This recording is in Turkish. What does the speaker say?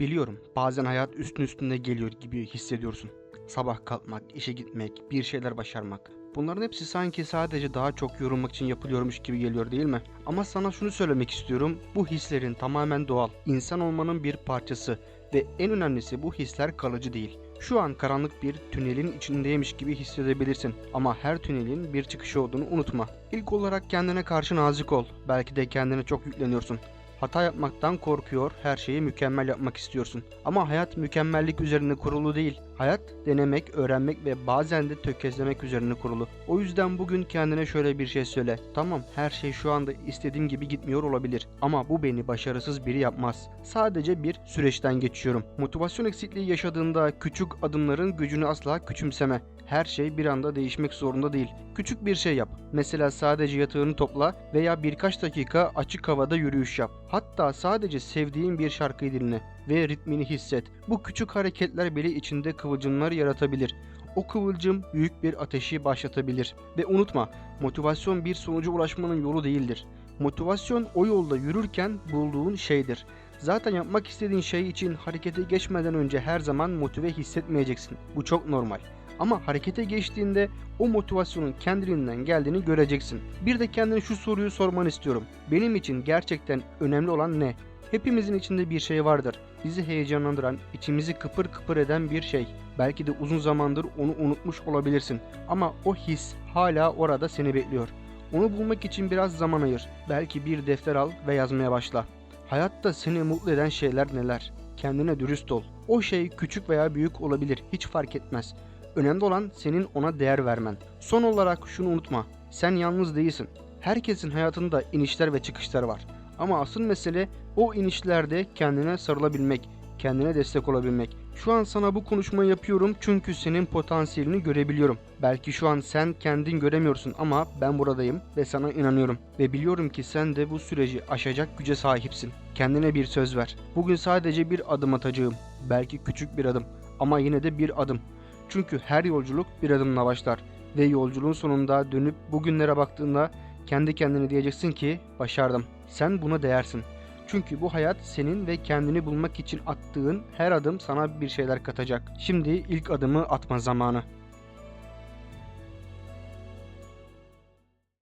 Biliyorum bazen hayat üstün üstünde geliyor gibi hissediyorsun. Sabah kalkmak, işe gitmek, bir şeyler başarmak. Bunların hepsi sanki sadece daha çok yorulmak için yapılıyormuş gibi geliyor değil mi? Ama sana şunu söylemek istiyorum. Bu hislerin tamamen doğal. İnsan olmanın bir parçası ve en önemlisi bu hisler kalıcı değil. Şu an karanlık bir tünelin içindeymiş gibi hissedebilirsin ama her tünelin bir çıkışı olduğunu unutma. İlk olarak kendine karşı nazik ol. Belki de kendine çok yükleniyorsun. Hata yapmaktan korkuyor, her şeyi mükemmel yapmak istiyorsun. Ama hayat mükemmellik üzerine kurulu değil. Hayat denemek, öğrenmek ve bazen de tökezlemek üzerine kurulu. O yüzden bugün kendine şöyle bir şey söyle. Tamam, her şey şu anda istediğim gibi gitmiyor olabilir ama bu beni başarısız biri yapmaz. Sadece bir süreçten geçiyorum. Motivasyon eksikliği yaşadığında küçük adımların gücünü asla küçümseme. Her şey bir anda değişmek zorunda değil. Küçük bir şey yap. Mesela sadece yatağını topla veya birkaç dakika açık havada yürüyüş yap. Hatta sadece sevdiğin bir şarkıyı dinle ve ritmini hisset. Bu küçük hareketler bile içinde kıvılcımlar yaratabilir. O kıvılcım büyük bir ateşi başlatabilir. Ve unutma, motivasyon bir sonuca ulaşmanın yolu değildir. Motivasyon o yolda yürürken bulduğun şeydir. Zaten yapmak istediğin şey için harekete geçmeden önce her zaman motive hissetmeyeceksin. Bu çok normal. Ama harekete geçtiğinde o motivasyonun kendiliğinden geldiğini göreceksin. Bir de kendine şu soruyu sormanı istiyorum. Benim için gerçekten önemli olan ne? Hepimizin içinde bir şey vardır. Bizi heyecanlandıran, içimizi kıpır kıpır eden bir şey. Belki de uzun zamandır onu unutmuş olabilirsin. Ama o his hala orada seni bekliyor. Onu bulmak için biraz zaman ayır. Belki bir defter al ve yazmaya başla. Hayatta seni mutlu eden şeyler neler? Kendine dürüst ol. O şey küçük veya büyük olabilir, hiç fark etmez. Önemli olan senin ona değer vermen. Son olarak şunu unutma. Sen yalnız değilsin. Herkesin hayatında inişler ve çıkışlar var. Ama asıl mesele o inişlerde kendine sarılabilmek, kendine destek olabilmek. Şu an sana bu konuşmayı yapıyorum çünkü senin potansiyelini görebiliyorum. Belki şu an sen kendin göremiyorsun ama ben buradayım ve sana inanıyorum. Ve biliyorum ki sen de bu süreci aşacak güce sahipsin. Kendine bir söz ver. Bugün sadece bir adım atacağım. Belki küçük bir adım ama yine de bir adım. Çünkü her yolculuk bir adımla başlar ve yolculuğun sonunda dönüp bugünlere baktığında kendi kendine diyeceksin ki başardım. Sen buna değersin. Çünkü bu hayat senin ve kendini bulmak için attığın her adım sana bir şeyler katacak. Şimdi ilk adımı atma zamanı.